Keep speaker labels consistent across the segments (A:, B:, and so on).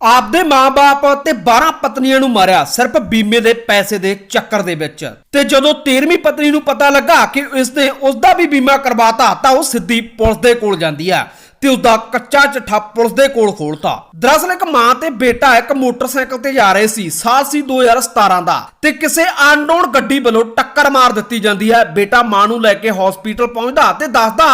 A: ਆਪਦੇ ਮਾਪੇ ਤੇ 12 ਪਤਨੀਆਂ ਨੂੰ ਮਾਰਿਆ, ਸਿਰਫ ਬੀਮੇ ਦੇ ਪੈਸੇ ਦੇ ਚੱਕਰ ਦੇ ਵਿੱਚ। ਤੇ ਜਦੋਂ 13ਵੀਂ ਪਤਨੀ ਨੂੰ ਪਤਾ ਲੱਗਾ ਕਿ ਇਸ ਨੇ ਉਸ ਦਾ ਵੀ ਬੀਮਾ ਕਰਵਾਤਾ, ਤਾਂ ਉਹ ਸਿੱਧੀ ਪੁਲਿਸ ਦੇ ਕੋਲ ਜਾਂਦੀ ਆ ਤੇ ਉਸ ਦਾ ਕੱਚਾ ਚਿੱਠਾ ਪੁਲਿਸ ਦੇ ਕੋਲ ਖੋਲਤਾ। ਦਰਅਸਲ ਇੱਕ ਮਾਂ ਤੇ ਬੇਟਾ ਇੱਕ ਮੋਟਰਸਾਈਕਲ ਤੇ ਜਾ ਰਹੇ ਸੀ ਸਾਲ ਸੀ 2017 ਦਾ। ਤੇ ਕਿਸੇ ਅਨਨੋਨ ਗੱਡੀ ਵੱਲੋਂ ਟੱਕਰ ਮਾਰ ਦਿੱਤੀ ਜਾਂਦੀ ਹੈ ਬੇਟਾ ਮਾਂ ਨੂੰ ਲੈ ਕੇ ਹਸਪੀਟਲ ਪਹੁੰਚਦਾ ਤੇ ਦੱਸਦਾ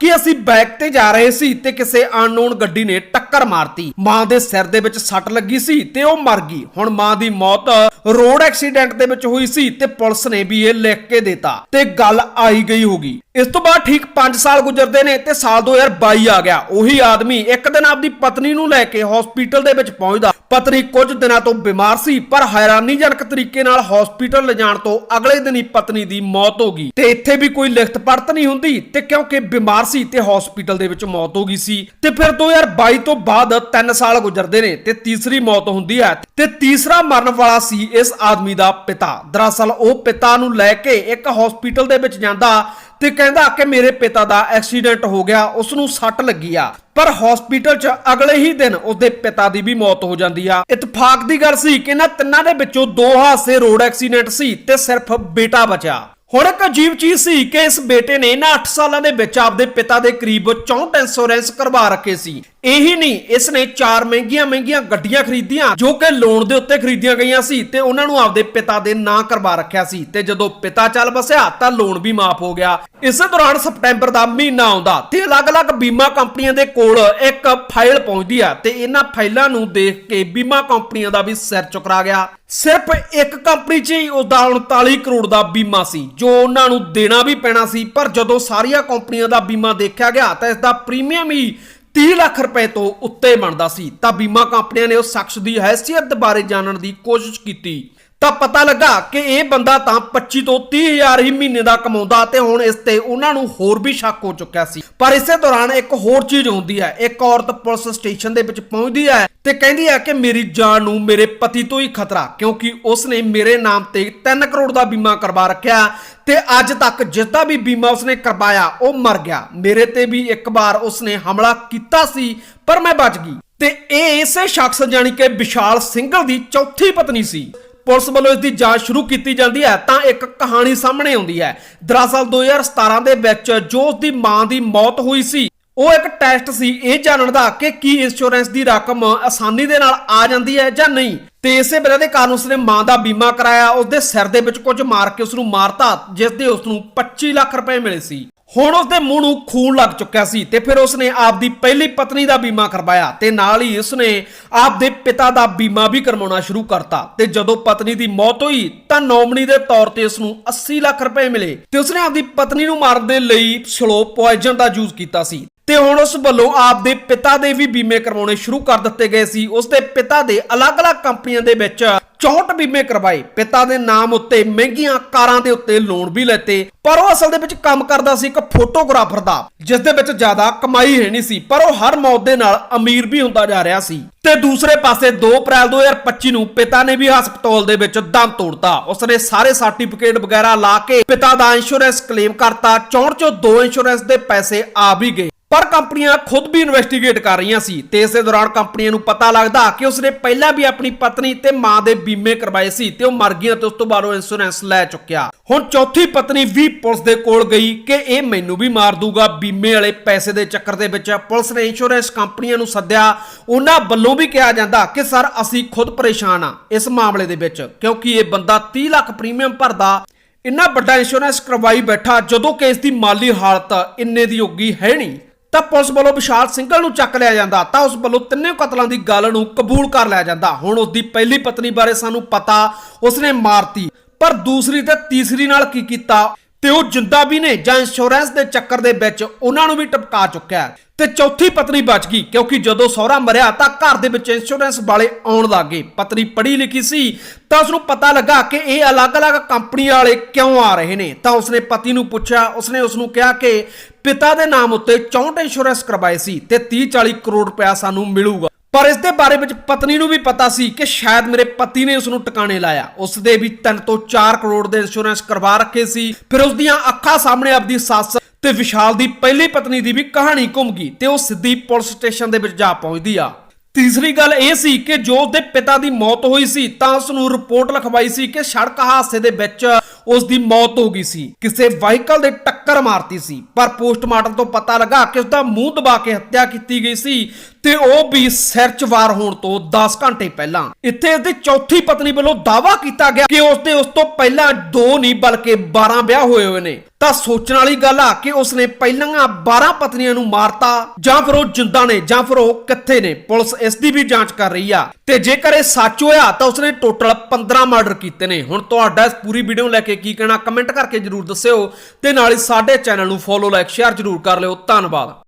A: ਕਿ ਅਸੀਂ ਬਾਈਕ ਤੇ ਜਾ ਰਹੇ ਸੀ ਤੇ ਕਿਸੇ ਅਨਨੋਨ ਗੱਡੀ ਨੇ ਟੱਕਰ ਮਾਰਤੀ। ਮਾਂ ਦੇ ਸਿਰ ਦੇ ਵਿੱਚ ਸੱਟ ਲੱਗੀ ਸੀ ਤੇ ਉਹ ਮਰ ਗਈ। ਹੁਣ ਮਾਂ ਦੀ ਮੌਤ ਰੋਡ ਐਕਸੀਡੈਂਟ ਦੇ ਵਿੱਚ ਹੋਈ ਸੀ ਤੇ ਪੁਲਿਸ ਨੇ ਵੀ ਇਹ ਲਿਖ ਕੇ ਦਿੱਤਾ ਤੇ ਗੱਲ ਆਈ ਗਈ ਹੋਗੀ ਇਸ ਤੋਂ ਬਾਅਦ ਠੀਕ 5 ਸਾਲ ਗੁਜ਼ਰਦੇ ਨੇ ਤੇ ਸਾਲ 2022 ਆ ਗਿਆ। ਉਹੀ ਆਦਮੀ ਇੱਕ ਦਿਨ ਆਪਦੀ ਪਤਨੀ ਨੂੰ ਲੈ ਕੇ ਹਸਪੀਟਲ ਦੇ ਵਿੱਚ ਪਹੁੰਚਦਾ। ਪਤਨੀ ਕੁਝ ਦਿਨਾਂ ਤੋਂ ਬਿਮਾਰ ਸੀ, ਪਰ ਹੈਰਾਨੀਜਨਕ ਤਰੀਕੇ ਨਾਲ ਹਸਪੀਟਲ ਲਿਜਾਣ ਤੋਂ ਅਗਲੇ ਦਿਨ ਹੀ ਪਤਨੀ ਦੀ ਮੌਤ ਹੋ ਗਈ। ਤੇ ਇੱਥੇ ਵੀ ਕੋਈ ਲਿਖਤ ਪੜਤ ਨਹੀਂ ਹੁੰਦੀ ਤੇ ਕਿਉਂਕਿ ਬਿਮਾਰ ਸੀ ਤੇ ਹਸਪੀਟਲ ਦੇ ਵਿੱਚ ਮੌਤ ਹੋ ਗਈ ਸੀ। ਤੇ ਫਿਰ 2022 ਤੋਂ ਬਾਅਦ 3 ਸਾਲ ਗੁਜ਼ਰਦੇ ਨੇ ਤੇ ਤੀਸਰੀ ਮੌਤ ਹੁੰਦੀ ਹੈ। ਤੇ ਤੀਸਰਾ ਮਰਨ ਵਾਲਾ ਸੀ ਇਸ ਆਦਮੀ ਦਾ ਪਿਤਾ। ਦਰਅਸਲ ਉਹ ਪਿਤਾ ਨੂੰ ਲੈ ਕੇ ਇੱਕ ਹਸਪੀਟਲ ਦੇ ਵਿੱਚ ਜਾਂਦਾ ਤੇ ਕਹਿੰਦਾ ਕਿ ਮੇਰੇ ਪਿਤਾ ਦਾ ਐਕਸੀਡੈਂਟ ਹੋ ਗਿਆ ਉਸ ਨੂੰ ਸੱਟ ਲੱਗੀ ਆ। ਪਰ ਹਸਪੀਟਲ 'ਚ ਅਗਲੇ ਹੀ ਦਿਨ ਉਸਦੇ ਪਿਤਾ ਦੀ ਵੀ ਮੌਤ ਹੋ ਜਾਂਦੀ ਆ। ਇਤਫਾਕ ਦੀ ਗੱਲ ਸੀ ਕਿ ਇਹਨਾਂ ਤਿੰਨਾਂ ਦੇ ਵਿੱਚੋਂ ਦੋ ਹਾਦਸੇ ਰੋਡ ਐਕਸੀਡੈਂਟ ਸੀ ਤੇ ਸਿਰਫ ਬੇਟਾ ਬਚਿਆ। ਹੁਣ ਇੱਕ ਅਜੀਬ ਚੀਜ਼ ਸੀ ਕਿ ਇਸ ਬੇਟੇ ਨੇ ਇਹਨਾਂ 8 ਸਾਲਾਂ ਦੇ ਵਿੱਚ ਆਪਦੇ ਪਿਤਾ ਦੇ ਕਰੀਬ 64 ਇੰਸ਼ੋਰੈਂਸ ਕਰਵਾ ਰੱਖੇ ਸੀ। ਇਹੀ ਨਹੀਂ, ਇਸ ਨੇ ਚਾਰ ਮਹਿੰਗੀਆਂ ਮਹਿੰਗੀਆਂ ਗੱਡੀਆਂ ਖਰੀਦੀਆਂ, ਜੋ ਕਿ ਲੋਨ ਦੇ ਉੱਤੇ ਖਰੀਦੀਆਂ ਗਈਆਂ ਸੀ ਤੇ ਉਹਨਾਂ ਨੂੰ ਆਪਦੇ ਪਿਤਾ ਦੇ ਨਾਂ ਕਰਵਾ ਰੱਖਿਆ ਸੀ ਤੇ ਜਦੋਂ ਪਿਤਾ ਚੱਲ ਬਸਿਆ ਤਾਂ ਲੋਨ ਵੀ ਮਾਫ ਹੋ ਗਿਆ। ਇਸੇ ਦੌਰਾਨ ਸਪਟੈਂਬਰ ਦਾ ਮਹੀਨਾ ਆਉਂਦਾ, ਤੇ ਅਲੱਗ-ਅਲੱਗ ਬੀਮਾ ਕੰਪਨੀਆਂ ਦੇ ਕੋਲ ਇੱਕ ਫਾਈਲ ਪਹੁੰਚਦੀ ਆ, ਤੇ ਇਹਨਾਂ ਫਾਈਲਾਂ ਨੂੰ ਦੇਖ ਕੇ ਬੀਮਾ ਕੰਪਨੀਆਂ ਦਾ ਵੀ ਸਿਰ ਚੁਕਰਾ ਗਿਆ। ਸਿਰਫ ਇੱਕ ਕੰਪਨੀ 'ਚ ਹੀ ਉਸਦਾ 39 ਕਰੋੜ ਦਾ ਬੀਮਾ ਸੀ, ਜੋ ਉਹਨਾਂ ਨੂੰ ਦੇਣਾ ਵੀ ਪੈਣਾ ਸੀ, ਪਰ ਜਦੋਂ ਸਾਰੀਆਂ ਕੰਪਨੀਆਂ ਦਾ ਬੀਮਾ ਦੇਖਿਆ ਗਿਆ, ਤਾਂ ਇਸ ਦਾ ਪ੍ਰੀਮੀਅਮ ਹੀ 30 ਲੱਖ ਰੁਪਏ ਤੋਂ ਉੱਤੇ ਬਣਦਾ ਸੀ। ਤਾਂ ਬੀਮਾ ਕੰਪਨੀਆਂ ਨੇ ਉਸ ਸ਼ਖਸ ਦੀ ਹੈਸੀਅਤ ਬਾਰੇ ਜਾਣਨ ਦੀ ਕੋਸ਼ਿਸ਼ ਕੀਤੀ। ਤਾਂ ਪਤਾ ਲੱਗਾ ਕਿ ਇਹ ਬੰਦਾ ਤਾਂ 25 ਤੋਂ 30 ਹਜ਼ਾਰ ਹੀ ਮਹੀਨੇ ਦਾ ਕਮਾਉਂਦਾ ਤੇ ਹੁਣ ਇਸ ਤੇ ਉਹਨਾਂ ਨੂੰ ਹੋਰ ਵੀ ਸ਼ੱਕ ਹੋ ਚੁੱਕਿਆ ਸੀ। ਪਰ ਇਸੇ ਦੌਰਾਨ ਇੱਕ ਹੋਰ ਚੀਜ਼ ਹੁੰਦੀ ਹੈ। ਇੱਕ ਔਰਤ ਪੁਲਿਸ ਸਟੇਸ਼ਨ ਦੇ ਵਿੱਚ ਪਹੁੰਚਦੀ ਹੈ ਤੇ ਕਹਿੰਦੀ ਹੈ ਕਿ ਮੇਰੀ ਜਾਨ ਨੂੰ ਮੇਰੇ ਪਤੀ ਤੋਂ ਹੀ ਖਤਰਾ, ਕਿਉਂਕਿ ਉਸ ਨੇ ਮੇਰੇ ਨਾਮ ਤੇ 3 ਕਰੋੜ ਦਾ ਬੀਮਾ ਕਰਵਾ ਰੱਖਿਆ ਤੇ ਅੱਜ ਤੱਕ ਜਿਸ ਦਾ ਵੀ ਬੀਮਾ ਉਸਨੇ ਕਰਵਾਇਆ, ਉਹ ਮਰ ਗਿਆ। ਮੇਰੇ ਤੇ ਵੀ ਇੱਕ ਵਾਰ ਉਸਨੇ ਹਮਲਾ ਕੀਤਾ ਸੀ, ਪਰ ਮੈਂ ਬਚ ਗਈ। ਤੇ ਇਹ ਇਸੇ ਸ਼ਖਸ ਜਾਨੀ ਕਿ ਵਿਸ਼ਾਲ ਸਿੰਘਲ ਦੀ ਚੌਥੀ ਪਤਨੀ ਸੀ। ਪੁਲਿਸ ਵੱਲੋਂ ਇਸ ਦੀ ਜਾਂਚ ਸ਼ੁਰੂ ਕੀਤੀ ਜਾਂਦੀ ਹੈ ਤਾਂ ਇੱਕ ਕਹਾਣੀ ਸਾਹਮਣੇ ਆਉਂਦੀ ਹੈ। ਦਰਅਸਲ 2017 ਦੇ ਵਿੱਚ ਜੋ ਉਸ ਦੀ ਮਾਂ ਦੀ ਮੌਤ ਹੋਈ ਸੀ, ਉਹ ਇੱਕ ਟੈਸਟ ਸੀ। ਇਹ ਜਾਣਨ ਦਾ ਕਿ ਕੀ ਇੰਸ਼ੋਰੈਂਸ ਦੀ ਰਕਮ ਆਸਾਨੀ ਦੇ ਨਾਲ ਆ ਜਾਂਦੀ ਹੈ ਜਾਂ ਨਹੀਂ। ਤੇ ਇਸੇ ਵਜ੍ਹਾ ਦੇ ਕਾਰਨ ਉਸਨੇ ਮਾਂ ਦਾ ਬੀਮਾ ਕਰਾਇਆ। ਉਸਦੇ ਸਿਰ ਦੇ ਵਿੱਚ ਕੁਝ ਮਾਰ ਕੇ ਉਸ ਨੂੰ ਮਾਰਤਾ ਜਿਸ ਦੇ ਉਸ ਨੂੰ 25 ਲੱਖ ਰੁਪਏ ਮਿਲੇ ਸੀ। ਹੁਣ ਉਸਦੇ ਮੂੰਹ ਨੂੰ ਖੂਨ ਲੱਗ ਚੁੱਕਿਆ ਸੀ ਤੇ ਫਿਰ ਉਸਨੇ ਆਪਦੀ ਪਹਿਲੀ ਪਤਨੀ ਦਾ ਬੀਮਾ ਕਰਵਾਇਆ ਤੇ ਨਾਲ ਹੀ ਉਸਨੇ ਆਪਦੇ ਪਿਤਾ ਦਾ ਬੀਮਾ ਵੀ ਕਰਵਾਉਣਾ ਸ਼ੁਰੂ ਕਰਤਾ ਤੇ ਜਦੋਂ ਪਤਨੀ ਦੀ ਮੌਤ ਹੋਈ ਤਾਂ ਨੌਮਨੀ ਦੇ ਤੌਰ ਤੇ ਉਸ ਨੂੰ 80 ਲੱਖ ਰੁਪਏ ਮਿਲੇ ਤੇ ਉਸਨੇ ਆਪਦੀ ਪਤਨੀ ਨੂੰ ਮਾਰਨ ਦੇ ਲਈ ਸਲੋ ਪੋਇਜ਼ਨ ਦਾ ਯੂਜ਼ ਕੀਤਾ ਸੀ ਤੇ ਹੁਣ ਉਸ ਵੱਲੋਂ ਆਪਦੇ ਪਿਤਾ ਦੇ ਵੀ ਬੀਮੇ ਕਰਵਾਉਣੇ ਸ਼ੁਰੂ ਕਰ ਦਿੱਤੇ ਗਏ ਸੀ। ਉਸਦੇ ਪਿਤਾ ਦੇ ਅਲੱਗ-ਅਲੱਗ ਕੰਪਨੀਆਂ ਦੇ ਵਿੱਚ 64 ਬੀਮੇ ਕਰਵਾਏ। ਪਿਤਾ ਦੇ ਨਾਮ ਉੱਤੇ ਮਹਿੰਗੀਆਂ ਕਾਰਾਂ ਦੇ ਉੱਤੇ ਲੋਨ ਵੀ ਲੈਤੇ। ਪਰ ਉਹ ਅਸਲ ਦੇ ਵਿੱਚ ਕੰਮ ਕਰਦਾ ਸੀ ਇੱਕ ਫੋਟੋਗ੍ਰਾਫਰ ਦਾ, ਜਿਸ ਦੇ ਵਿੱਚ ਜ਼ਿਆਦਾ ਕਮਾਈ ਹੈ ਨਹੀਂ ਸੀ, ਪਰ ਉਹ ਹਰ ਮੌਤ ਦੇ ਨਾਲ ਅਮੀਰ ਵੀ ਹੁੰਦਾ ਜਾ ਰਿਹਾ ਸੀ। ਤੇ ਦੂਸਰੇ ਪਾਸੇ 2 ਅਪ੍ਰੈਲ 2025 ਨੂੰ ਪਿਤਾ ਨੇ ਵੀ ਹਸਪਤਾਲ ਦੇ ਵਿੱਚ ਦਮ ਤੋੜਤਾ। ਉਸਨੇ ਸਾਰੇ ਸਰਟੀਫਿਕੇਟ ਵਗੈਰਾ ਲਾ ਕੇ ਪਿਤਾ ਦਾ ਇੰਸ਼ੋਰੈਂਸ ਕਲੇਮ ਕਰਤਾ। 64 ਚੋਂ ਦੋ ਇੰਸ਼ੋਰੈਂਸ ਦੇ ਪੈਸੇ ਆ ਵੀ ਗਏ। ਪਰ ਕੰਪਨੀਆਂ ਖੁਦ ਵੀ ਇਨਵੈਸਟੀਗੇਟ ਕਰ ਰਹੀਆਂ ਸੀ ਤੇ ਇਸੇ ਦੌਰਾਨ ਕੰਪਨੀਆਂ ਨੂੰ ਪਤਾ ਲੱਗਦਾ ਕਿ ਉਸਨੇ ਪਹਿਲਾਂ ਵੀ ਆਪਣੀ ਪਤਨੀ ਤੇ ਮਾਂ ਦੇ ਬੀਮੇ ਕਰਵਾਏ ਸੀ ਤੇ ਉਹ ਮਰ ਗਈਆਂ ਤੇ ਉਸ ਤੋਂ ਬਾਅਦ ਉਹ ਇੰਸ਼ੋਰੈਂਸ ਲੈ ਚੁੱਕਿਆ। ਹੁਣ ਚੌਥੀ ਪਤਨੀ ਵੀ ਪੁਲਿਸ ਦੇ ਕੋਲ ਗਈ ਕਿ ਇਹ ਮੈਨੂੰ ਵੀ ਮਾਰ ਦੂਗਾ। ਬੀਮੇ ਵਾਲੇ ਪੈਸੇ ਦੇ ਚੱਕਰ ਦੇ ਵਿੱਚ ਪੁਲਿਸ ਨੇ ਇੰਸ਼ੋਰੈਂਸ ਕੰਪਨੀਆਂ ਨੂੰ ਸੱਦਿਆ। ਉਹਨਾਂ ਵੱਲੋਂ ਵੀ ਕਿਹਾ ਜਾਂਦਾ ਕਿ, ਸਰ, ਅਸੀਂ ਖੁਦ ਪਰੇਸ਼ਾਨ ਆ ਇਸ ਮਾਮਲੇ ਦੇ ਵਿੱਚ, ਕਿਉਂਕਿ ਇਹ ਬੰਦਾ 30 ਲੱਖ ਪ੍ਰੀਮੀਅਮ ਭਰਦਾ। ਇੰਨਾ ਵੱਡਾ ਇੰਸ਼ੋਰੈਂਸ ਕਰਵਾਈ ਬੈਠਾ, ਜਦੋਂ ਕਿ ਇਸ ਦੀ ਮਾਲੀ ਹਾਲਤ ਇੰਨੇ ਦੀ ਹੋਗੀ ਹੈ ਨਹੀਂ। ਤਾਂ ਪੁਲਿਸ ਵੱਲੋਂ ਵਿਸ਼ਾਲ ਸਿੰਘਲ ਨੂੰ ਚੱਕ ਲਿਆ ਜਾਂਦਾ ਤਾਂ ਉਸ ਵੱਲੋਂ ਤਿੰਨੇ ਕਤਲਾਂ ਦੀ ਗੱਲ ਨੂੰ ਕਬੂਲ ਕਰ ਲਿਆ ਜਾਂਦਾ। ਹੁਣ ਉਸ ਦੀ ਪਹਿਲੀ ਪਤਨੀ ਬਾਰੇ ਸਾਨੂੰ ਪਤਾ ਉਸਨੇ ਮਾਰਤੀ। ਪਰ ਦੂਸਰੀ ਤੇ ਤੀਸਰੀ ਨਾਲ ਕੀ ਕੀਤਾ? ਤੇ ਉਹ ਜਿੰਦਾ ਵੀ ਨੇ ਜਾਂ ਇੰਸ਼ੋਰੈਂਸ ਦੇ ਚੱਕਰ ਦੇ ਵਿੱਚ ਉਹਨਾਂ ਨੂੰ ਵੀ ਟਪਕਾ ਚੁੱਕਿਆ ਤੇ ਚੌਥੀ ਪਤਨੀ ਬਚ ਗਈ ਕਿਉਂਕਿ ਜਦੋਂ ਸਹੁਰਾ ਮਰਿਆ ਤਾਂ ਘਰ ਦੇ ਵਿੱਚ ਇੰਸ਼ੋਰੈਂਸ ਵਾਲੇ ਆਉਣ ਲੱਗੇ ਪਤਨੀ ਪੜ੍ਹੀ ਲਿਖੀ ਸੀ ਤਾਂ ਉਸ ਨੂੰ ਪਤਾ ਲੱਗਾ ਕਿ ਇਹ ਅਲੱਗ-ਅਲੱਗ ਕੰਪਨੀ ਵਾਲੇ ਕਿਉਂ ਆ ਰਹੇ ਨੇ। ਤਾਂ ਉਸਨੇ ਪਤੀ ਨੂੰ ਪੁੱਛਿਆ, ਉਸਨੇ ਉਸ ਨੂੰ ਕਿਹਾ ਕਿ ਪਿਤਾ ਦੇ ਨਾਮ ਉੱਤੇ 64 ਇੰਸ਼ੋਰੈਂਸ ਕਰਵਾਏ ਸੀ ਤੇ 30-40 ਕਰੋੜ ਰੁਪਇਆ ਸਾਨੂੰ ਮਿਲੂਗਾ। ਪਰ ਇਸ ਦੇ ਬਾਰੇ ਵਿੱਚ ਪਤਨੀ ਨੂੰ ਵੀ ਪਤਾ ਸੀ ਕਿ ਸ਼ਾਇਦ ਮੇਰੇ ਪਤੀ ਨੇ ਉਸ ਨੂੰ ਟਿਕਾਣੇ ਲਾਇਆ। ਉਸ ਦੇ ਵੀ 3 ਤੋਂ 4 ਕਰੋੜ ਦੇ ਇੰਸ਼ੋਰੈਂਸ ਕਰਵਾ ਰੱਖੇ ਸੀ। ਫਿਰ ਉਸ ਦੀਆਂ ਅੱਖਾਂ ਸਾਹਮਣੇ ਆਪਦੀ ਸੱਸ ਤੇ ਵਿਸ਼ਾਲ ਦੀ ਪਹਿਲੀ ਪਤਨੀ ਦੀ ਵੀ ਕਹਾਣੀ ਘੁੰਮ ਗਈ ਤੇ ਉਹ ਸਿੱਧੀ ਪੁਲਿਸ ਸਟੇਸ਼ਨ ਦੇ ਵਿੱਚ ਜਾ ਪਹੁੰਚਦੀ ਆ। ਤੀਸਰੀ ਗੱਲ ਇਹ ਸੀ ਕਿ ਜੋ ਉਸਦੇ ਪਿਤਾ ਦੀ ਮੌਤ ਹੋਈ ਸੀ ਤਾਂ ਉਸ ਨੂੰ ਰਿਪੋਰਟ ਲਿਖਵਾਈ ਸੀ ਕਿ ਸੜਕ ਹਾਦਸੇ ਦੇ ਵਿੱਚ ਉਸ ਦੀ ਮੌਤ ਹੋ ਗਈ ਸੀ। ਕਿਸੇ ਵਾਹੀਕਲ ਦੇ ਟੱਕਰ ਮਾਰਤੀ ਸੀ। ਪਰ ਪੋਸਟਮਾਰਟਮ ਤੋਂ ਪਤਾ ਲੱਗਾ ਕਿ ਉਸ ਦਾ ਮੂੰਹ ਦਬਾ ਕੇ ਹੱਤਿਆ ਕੀਤੀ ਗਈ ਸੀ। ਤੇ ਉਹ ਵੀ ਸਿਰ 'ਚ ਵਾਰ ਹੋਣ ਤੋਂ 10 ਘੰਟੇ ਪਹਿਲਾਂ। ਇੱਥੇ ਉਸਦੀ ਚੌਥੀ ਪਤਨੀ ਵੱਲੋਂ ਦਾਅਵਾ ਕੀਤਾ ਗਿਆ ਕਿ ਉਸਦੇ ਉਸ ਤੋਂ ਪਹਿਲਾਂ ਦੋ ਨਹੀਂ, ਬਲਕਿ 12 ਵਿਆਹ ਹੋਏ ਹੋਏ ਨੇ। ਤਾਂ ਸੋਚਣ ਵਾਲੀ ਗੱਲ ਆ ਕਿ ਉਸਨੇ ਪਹਿਲਾਂ 12 ਪਤਨੀਆਂ ਨੂੰ ਮਾਰਤਾ, ਜਾਂ ਫਿਰ ਉਹ ਜਿੰਦਾ ਨੇ, ਜਾਂ ਫਿਰ ਉਹ ਕਿੱਥੇ ਨੇ, ਪੁਲਿਸ ਇਸ ਦੀ ਵੀ ਜਾਂਚ ਕਰ ਰਹੀ ਆ। ਤੇ ਜੇਕਰ ਇਹ ਸੱਚ ਹੋਇਆ, ਤਾਂ ਉਸਨੇ ਟੋਟਲ 15 ਮਰਡਰ ਕੀਤੇ ਨੇ। ਹੁਣ ਤੁਹਾਡਾ ਇਸ ਪੂਰੀ ਵੀਡੀਓ ਨੂੰ ਲੈ ਕੇ ਕੀ ਕਹਿਣਾ, ਕਮੈਂਟ ਕਰਕੇ ਜਰੂਰ ਦੱਸਿਓ। ਤੇ ਨਾਲ ਹੀ ਸਾਡੇ ਚੈਨਲ ਨੂੰ ਫੋਲੋ, ਲਾਈਕ, ਸ਼ੇਅਰ ਜਰੂਰ ਕਰ ਲਿਓ। ਧੰਨਵਾਦ।